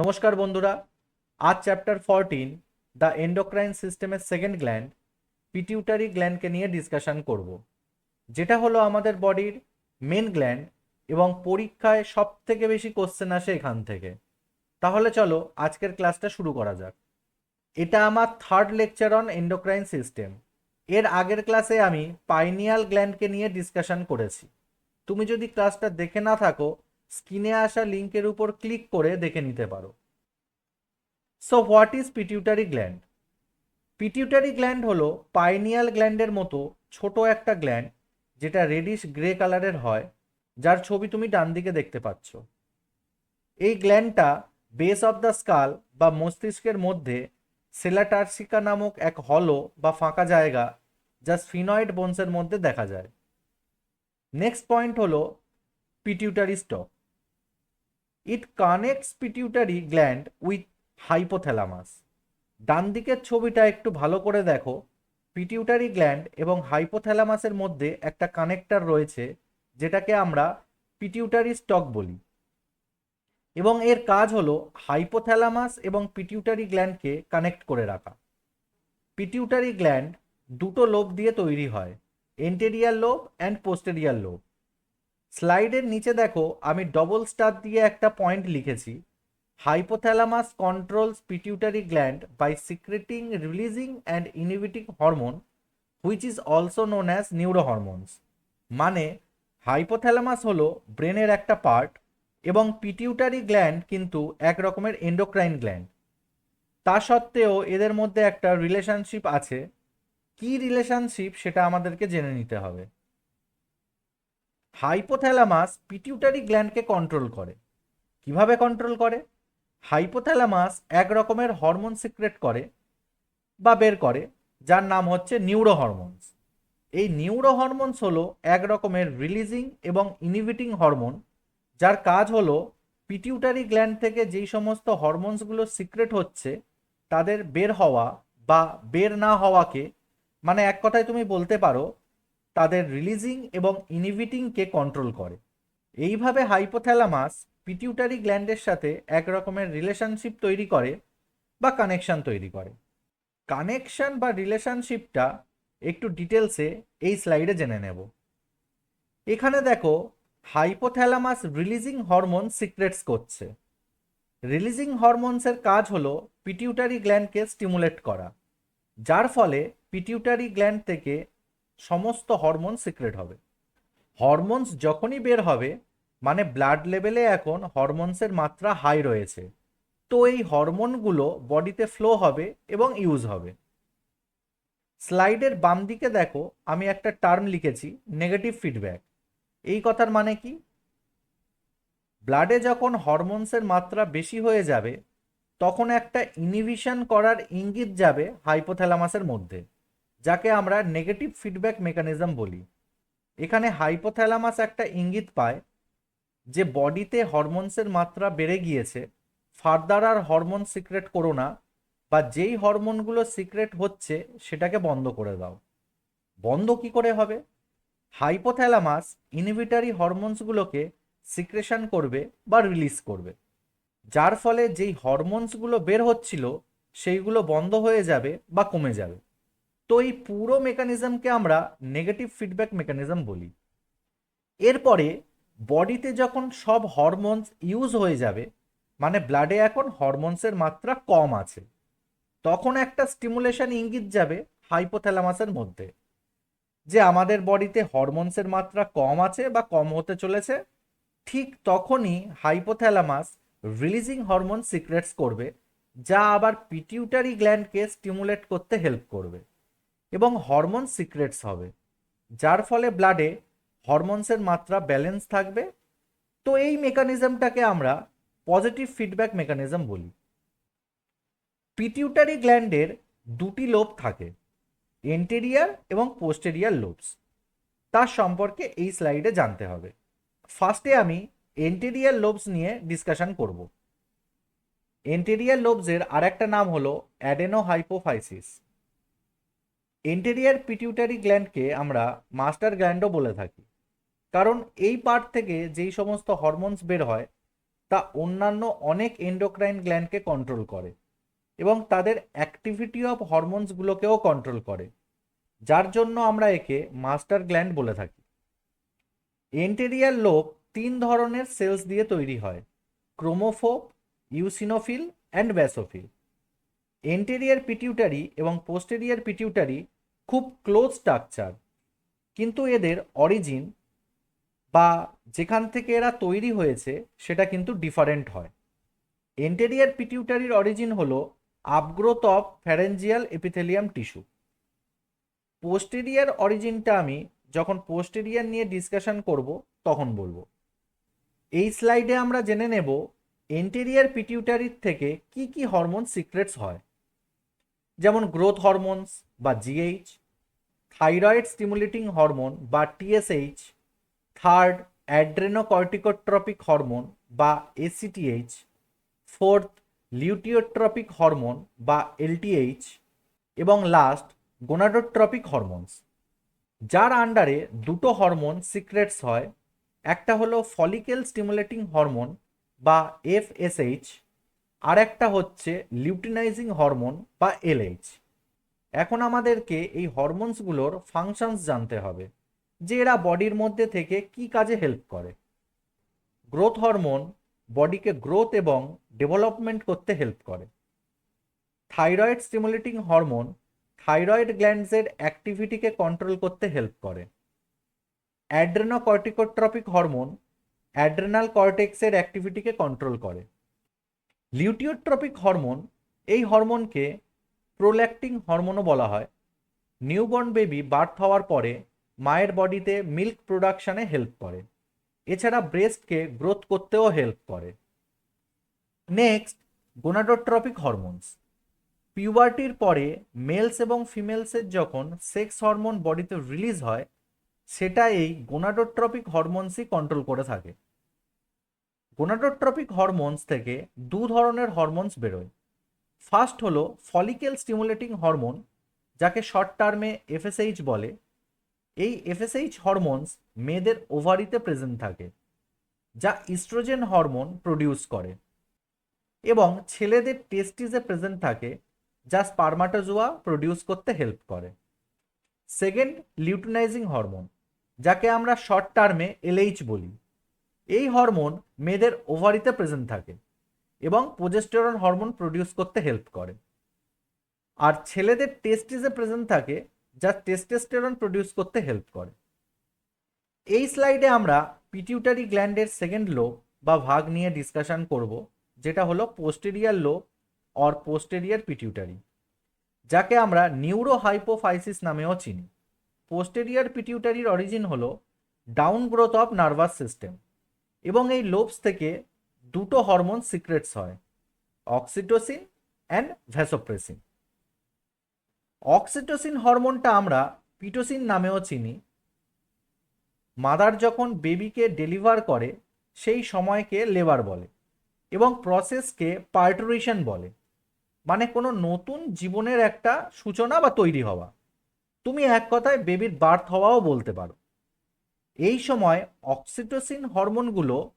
নমস্কার বন্ধুরা, আজ চ্যাপ্টার ফরটিন দ্য এন্ডোক্রাইন সিস্টেমের সেকেন্ড গ্ল্যান্ড পিটিউটারি গ্ল্যান্ডকে নিয়ে ডিসকাশন করব। যেটা হলো আমাদের বডির মেন গ্ল্যান্ড এবং পরীক্ষায় সব থেকে বেশি কোশ্চেন আসে এখান থেকে। তাহলে চলো আজকের ক্লাসটা শুরু করা যাক। এটা আমার third lecture on endocrine system এর আগের ক্লাসে আমি পাইনিয়াল গ্ল্যান্ডকে নিয়ে ডিসকাশন করেছি। তুমি যদি ক্লাসটা দেখে না থাকো স্ক্রিনে আসা লিঙ্কের উপর ক্লিক করে দেখে নিতে পারো। So what is pituitary gland pituitary gland হলো পাইনিয়াল গ্ল্যান্ডের মতো ছোট একটা গ্ল্যান্ড যেটা রেডিশ গ্রে কালারের হয়, যার ছবি তুমি ডান দিকে দেখতে পাচ্ছ। এই গ্ল্যান্ডটা বেস অফ দ্য স্কাল বা মস্তিষ্কের মধ্যে সেলাটার্সিকা নামক এক হলো বা ফাঁকা জায়গা যা স্ফিনয়েড বোনসের মধ্যে দেখা যায়। নেক্সট পয়েন্ট হলো pituitary stalk it connects pituitary gland with hypothalamus ডান দিকের ছবিটা একটু ভালো করে দেখো। পিটিউটারি গ্ল্যান্ড এবং হাইপোথ্যালামাসের মধ্যে একটা কানেক্টার রয়েছে, যেটাকে আমরা পিটিউটারি স্টক বলি। এবং এর কাজ হলো হাইপোথ্যালামাস এবং পিটিউটারি গ্ল্যান্ডকে কানেক্ট করে রাখা। পিটিউটারি গ্ল্যান্ড দুটো লোব দিয়ে তৈরি হয় anterior lobe and posterior lobe স্লাইডের নিচে দেখো, আমি ডবল স্টার দিয়ে একটা পয়েন্ট লিখেছি। Hypothalamus controls pituitary gland by secreting releasing and inhibiting hormone which is also known as neurohormones মানে হাইপোথ্যালামাস হলো ব্রেনের একটা পার্ট এবং পিটিউটারি গ্ল্যান্ড কিন্তু এক রকমের এন্ডোক্রাইন গ্ল্যান্ড তা সত্ত্বেও এদের মধ্যে একটা রিলেশনশিপ আছে। কি রিলেশনশিপ সেটা আমাদেরকে জেনে নিতে হবে। হাইপোথ্যালামাস পিটিউটারি গ্ল্যান্ডকে কন্ট্রোল করে। কীভাবে কন্ট্রোল করে? হাইপোথ্যালামাস এক রকমের হরমোন সিক্রেট করে বা বের করে, যার নাম হচ্ছে নিউরো হরমোনস এই নিউরো হরমোনস হলো এক রকমের রিলিজিং এবং ইনহিবিটিং হরমোন যার কাজ হলো পিটিউটারি গ্ল্যান্ড থেকে যেই সমস্ত হরমোনসগুলো সিক্রেট হচ্ছে, তাদের বের হওয়া বা বের না হওয়াকে মানে এক কথায় তুমি বলতে পারো তাদের রিলিজিং এবং ইনহিবিটিংকে কন্ট্রোল করে। এইভাবে হাইপোথ্যালামাস পিটিউটারি গ্ল্যান্ডের সাথে এক রকমের রিলেশনশিপ তৈরি করে বা কানেকশন তৈরি করে। কানেকশন বা রিলেশনশিপটা একটু ডিটেলসে এই স্লাইডে জেনে নেব। এখানে দেখো হাইপোথ্যালামাস রিলিজিং হরমোন সিক্রেটস করছে। রিলিজিং হরমোনসের কাজ হলো পিটিউটারি গ্ল্যান্ডকে স্টিমুলেট করা। যার ফলে পিটিউটারি গ্ল্যান্ড থেকে সমস্ত হরমোন সিক্রেট হবে। হরমোনস যখনই বের হবে মানে ব্লাড লেভেলে এখন হরমোনসের মাত্রা হাই রয়েছে, তো এই হরমোনগুলো বডিতে ফ্লো হবে এবং ইউজ হবে। স্লাইডের বাম দিকে দেখো, আমি একটা টার্ম লিখেছি নেগেটিভ ফিডব্যাক এই কথার মানে কি? ব্লাডে যখন হরমোনসের মাত্রা বেশি হয়ে যাবে, তখন একটা ইনহিবিশন করার ইঙ্গিত যাবে হাইপোথ্যালামাসের মধ্যে। যাকে আমরা নেগেটিভ ফিডব্যাক মেকানিজম বলি। এখানে হাইপোথ্যালামাস একটা ইঙ্গিত পায় যে বডিতে হরমোনসের মাত্রা বেড়ে গিয়েছে ফার্দার আর হরমোন সিক্রেট করো না, বা যেই হরমোনগুলো সিক্রেট হচ্ছে সেটাকে বন্ধ করে দাও। বন্ধ কি করে হবে? হাইপোথ্যালামাস ইনহিবিটারি হরমোনসগুলোকে সিক্রেশন করবে বা রিলিজ করবে। যার ফলে যেই হরমোনসগুলো বের হচ্ছিল, সেইগুলো বন্ধ হয়ে যাবে বা কমে যাবে। তো এই পুরো মেকানিজমকে আমরা নেগেটিভ ফিডব্যাক মেকানিজম বলি। এরপরে বডিতে যখন সব হরমোনস ইউজ হয়ে যাবে মানে ব্লাডে এখন হরমোনসের মাত্রা কম আছে, তখন একটা স্টিমুলেশন ইঙ্গিত যাবে হাইপোথ্যালামাসের মধ্যে, যে আমাদের বডিতে হরমোনসের মাত্রা কম আছে বা কম হতে চলেছে, ঠিক তখনই হাইপোথ্যালামাস রিলিজিং হরমোন সিক্রেটস করবে, যা আবার পিটিউটারি গ্ল্যান্ডকে স্টিমুলেট করতে হেল্প করবে। এবং হরমোন সিক্রেটস হবে। যার ফলে ব্লাডে হরমোনসের মাত্রা ব্যালেন্স থাকবে। তো এই মেকানিজমটাকে আমরা পজিটিভ ফিডব্যাক মেকানিজম বলি। পিটিউটারি গ্ল্যান্ডের দুটি লোব থাকে এন্টেরিয়ার এবং পোস্টেরিয়ার লোবস তার সম্পর্কে এই স্লাইডে জানতে হবে। ফার্স্টে আমি এন্টেরিয়ার লোবস নিয়ে ডিসকাশন করব। এন্টেরিয়ার লোবসের আরেকটা নাম হলো অ্যাডেনো হাইপোফাইসিস এন্টেরিয়ার পিটিউটারি গ্ল্যান্ডকে আমরা মাস্টার গ্ল্যান্ডও বলে থাকি। কারণ এই পার্ট থেকে যেই সমস্ত হরমোনস বের হয়, তা অন্যান্য অনেক এন্ডোক্রাইন গ্ল্যান্ডকে কন্ট্রোল করে এবং তাদের অ্যাক্টিভিটি অফ হরমোনসগুলোকেও কন্ট্রোল করে, যার জন্য আমরা একে মাস্টার গ্ল্যান্ড বলে থাকি। এন্টেরিয়ার লোব তিন ধরনের সেলস দিয়ে তৈরি হয়, chromophobe eosinophil and basophil anterior pituitary এবং পোস্টেরিয়ার পিটিউটারি খুব ক্লোজ স্ট্রাকচার কিন্তু এদের অরিজিন বা যেখান থেকে এরা তৈরি হয়েছে সেটা কিন্তু ডিফারেন্ট হয়। এন্টেরিয়ার পিটিউটারির অরিজিন হলো upgrowth of pharyngeal epithelium tissue posterior অরিজিনটা আমি যখন পোস্টেরিয়ার নিয়ে ডিসকাশন করব, তখন বলব। এই স্লাইডে আমরা জেনে নেব এন্টেরিয়ার পিটিউটারির থেকে কি কি হরমোন সিক্রেটস হয়। যেমন গ্রোথ হরমোনস বা জিএইচ থাইরয়েড স্টিমুলেটিং হরমোন বা টিএসএইচ থার্ড অ্যাড্রেনোকর্টিকোট্রপিক হরমোন বা এসিটিএইচ ফোর্থ লিউটিওট্রপিক হরমোন বা এলটিএইচ এবং লাস্ট গোনাডোট্রপিক হরমোনস যার আন্ডারে দুটো হরমোন সিক্রেটস হয়, একটা হলো ফলিকেল স্টিমুলেটিং হরমোন বা এফএসএইচ আর একটা হচ্ছে লিউটিনাইজিং হরমোন বা এলএইচ এখন আমাদেরকে এই হরমোনসগুলোর ফাংশনস জানতে হবে, যে এরা বডির মধ্যে থেকে কি কাজে হেল্প করে। গ্রোথ হরমোন বডিকে গ্রোথ এবং ডেভেলপমেন্ট করতে হেল্প করে। থাইরয়েড স্টিমুলেটিং হরমোন থাইরয়েড গ্ল্যান্ডসের অ্যাক্টিভিটিকে কন্ট্রোল করতে হেল্প করে। অ্যাড্রেনোকর্টিকোট্রপিক হরমোন অ্যাড্রেনাল কর্টেক্সের অ্যাক্টিভিটিকে কন্ট্রোল করে। লিউটিওট্রপিক হরমোন এই হরমোনকে প্রোল্যাক্টিং হরমোনও বলা হয়। নিউবর্ন বেবি বার্থ হওয়ার পরে মায়ের বডিতে মিল্ক প্রোডাকশানে হেল্প করে। এছাড়া ব্রেস্টকে গ্রোথ করতেও হেল্প করে। Next, gonadotropic hormones. পিউবার্টির পরে মেলস এবং ফিমেলসের যখন সেক্স হরমোন বডিতে রিলিজ হয়, সেটা এই গোনাডোট্রপিক হরমোনসই কন্ট্রোল করে থাকে। গোনাডোট্রপিক হরমোনস থেকে দু ধরনের হরমোনস বেরোয়। ফার্স্ট হলো ফলিকেল স্টিমুলেটিং হরমোন যাকে শর্ট টার্মে এফএসএইচ বলে। এই এফএসএইচ হরমোনস মেয়েদের ওভারিতে প্রেজেন্ট থাকে, যা ইস্ট্রোজেন হরমোন প্রডিউস করে। এবং ছেলেদের টেস্টিসে প্রেজেন্ট থাকে, যা স্পার্মাটোজোয়া প্রডিউস করতে হেল্প করে। সেকেন্ড লিউটিনাইজিং হরমোন যাকে আমরা শর্ট টার্মে এলএইচ বলি। এই হরমোন মেয়েদের ওভারিতে প্রেজেন্ট থাকে। এবং প্রোজেস্টেরন হরমোন প্রডিউস করতে হেল্প করে। আর ছেলেদের টেস্টিসে প্রেজেন্ট থাকে, যা টেস্টেস্টেরন প্রডিউস করতে হেল্প করে। এই স্লাইডে আমরা পিটিউটারি গ্ল্যান্ডের সেকেন্ড লো বা ভাগ নিয়ে ডিসকাশন করব, যেটা হলো posterior lobe or posterior pituitary যাকে আমরা নিউরো হাইপোফাইসিস নামেও চিনি। পোস্টেরিয়ার পিটিউটারির অরিজিন হলো down growth of nervous system এবং এই লোবস থেকে দুটো হরমোন সিক্রেটস হয়, অক্সিটোসিন অ্যান্ড ভ্যাসোপ্রেসিন অক্সিটোসিন হরমোনটা আমরা পিটোসিন নামেও চিনি। মাদার যখন বেবিকে ডেলিভার করে, সেই সময়কে লেবার বলে এবং প্রসেসকে পার্টুরেশন বলে। মানে কোনো নতুন জীবনের একটা সূচনা বা তৈরি হওয়া। তুমি এক কথায় বেবির বার্থ হওয়াও বলতে পারো। এই সময় অক্সিটোসিন হরমোনগুলো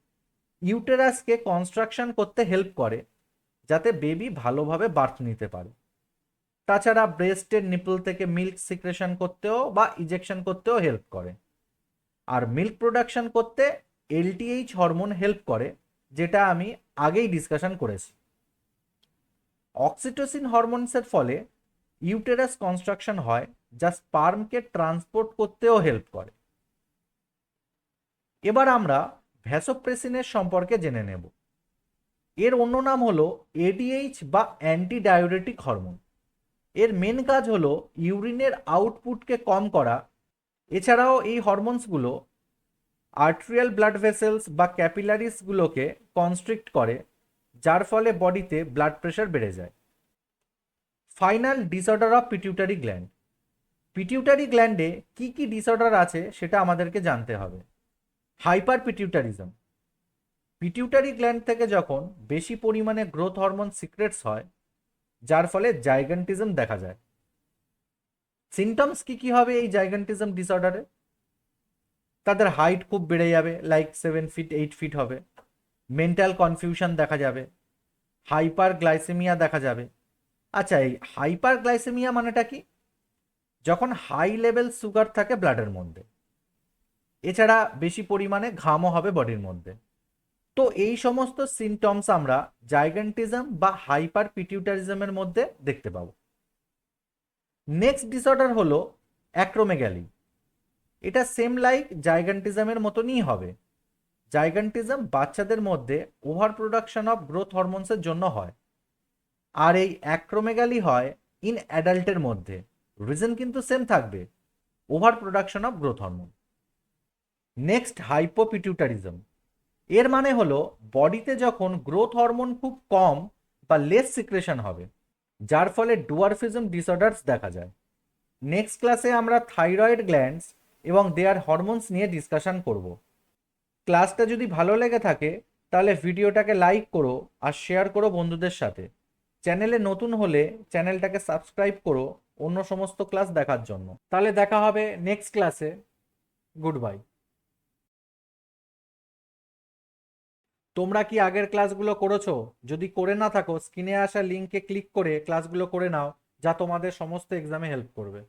ইউটেরাসকে কনস্ট্রাকশন করতে হেল্প করে, যাতে বেবি ভালোভাবে বার্থ নিতে পারে। তাছাড়া ব্রেস্টের নিপল থেকে মিল্ক সিক্রেশন করতেও বা ইজেকশন করতেও হেল্প করে। আর মিল্ক প্রোডাকশন করতে এলটিএইচ হরমোন হেল্প করে, যেটা আমি আগেই ডিসকাশন করেছি। অক্সিটোসিন হরমোনসের ফলে ইউটেরাস কনস্ট্রাকশন হয়, যা স্পার্মকে ট্রান্সপোর্ট করতেও হেল্প করে। এবার আমরা ভ্যাসোপ্রেসিনের সম্পর্কে জেনে নেব। এর অন্য নাম হলো এডিএইচ বা অ্যান্টি ডায়োরেটিক হরমোন। এর মেন কাজ হলো ইউরিনের আউটপুটকে কম করা। এছাড়াও এই হরমোনসগুলো আর্ট্রিয়াল ব্লাড ভেসেলস বা ক্যাপিলারিসগুলোকে কনস্ট্রিক্ট করে, যার ফলে বডিতে ব্লাড প্রেশার বেড়ে যায়। Final disorder of pituitary gland pituitary গ্ল্যান্ডে কি কি ডিসঅর্ডার আছে সেটা আমাদেরকে জানতে হবে। হাইপার পিটিউটারিজম পিটিউটারি গ্ল্যান্ড থেকে যখন বেশি পরিমাণে গ্রোথ হরমোন সিক্রেটস হয়, যার ফলে জাইগান্টিজম দেখা যায়। সিমটমস কি কি হবে এই জাইগান্টিজম ডিসঅর্ডারে? তাদের হাইট খুব বেড়ে যাবে like seven feet eight feet হবে। মেন্টাল কনফিউশন দেখা যাবে। হাইপার গ্লাইসেমিয়া দেখা যাবে। আচ্ছা এই হাইপার গ্লাইসেমিয়া মানেটা কি? যখন হাই লেভেল সুগার থাকে ব্লাডের মধ্যে। এছাড়া বেশি পরিমাণে ঘামও হবে বডির মধ্যে। তো এই সমস্ত সিমটমস আমরা জাইগান্টিজম বা হাইপার পিটিউটারিজমের মধ্যে দেখতে পাবো। নেক্সট ডিসঅর্ডার হলো অ্যাক্রোমেগ্যালি এটা সেম লাইক জাইগান্টিজমের মতনই হবে। জাইগান্টিজম বাচ্চাদের মধ্যে ওভার প্রোডাকশন অফ গ্রোথ হরমোনসের জন্য হয়। আর এই অ্যাক্রোমেগালি হয় ইন অ্যাডাল্টের মধ্যে। রিজন কিন্তু সেম থাকবে। Over production of growth hormone next hypopituitarism এর মানে হলো বডিতে যখন গ্রোথ হরমোন খুব কম বা লেস সিক্রেশন হবে, যার ফলে ডুয়ারফিজম ডিসঅর্ডার্স দেখা যায়। নেক্সট ক্লাসে আমরা থাইরয়েড গ্ল্যান্ডস এবং দেয়ার হরমোনস নিয়ে ডিসকাশন করব। ক্লাসটা যদি ভালো লেগে থাকে, তাহলে ভিডিওটাকে লাইক করো আর শেয়ার করো বন্ধুদের সাথে। চ্যানেলে নতুন হলে চ্যানেলটাকে সাবস্ক্রাইব করো অন্য সমস্ত ক্লাস দেখার জন্য। তাহলে দেখা হবে নেক্সট ক্লাসে গুড বাই তোমরা কি আগের ক্লাসগুলো করেছ? যদি করে না থাকো, স্ক্রিনে আসা লিঙ্কে ক্লিক করে ক্লাসগুলো করে নাও, যা তোমাদের সমস্ত এক্সামে হেল্প করবে।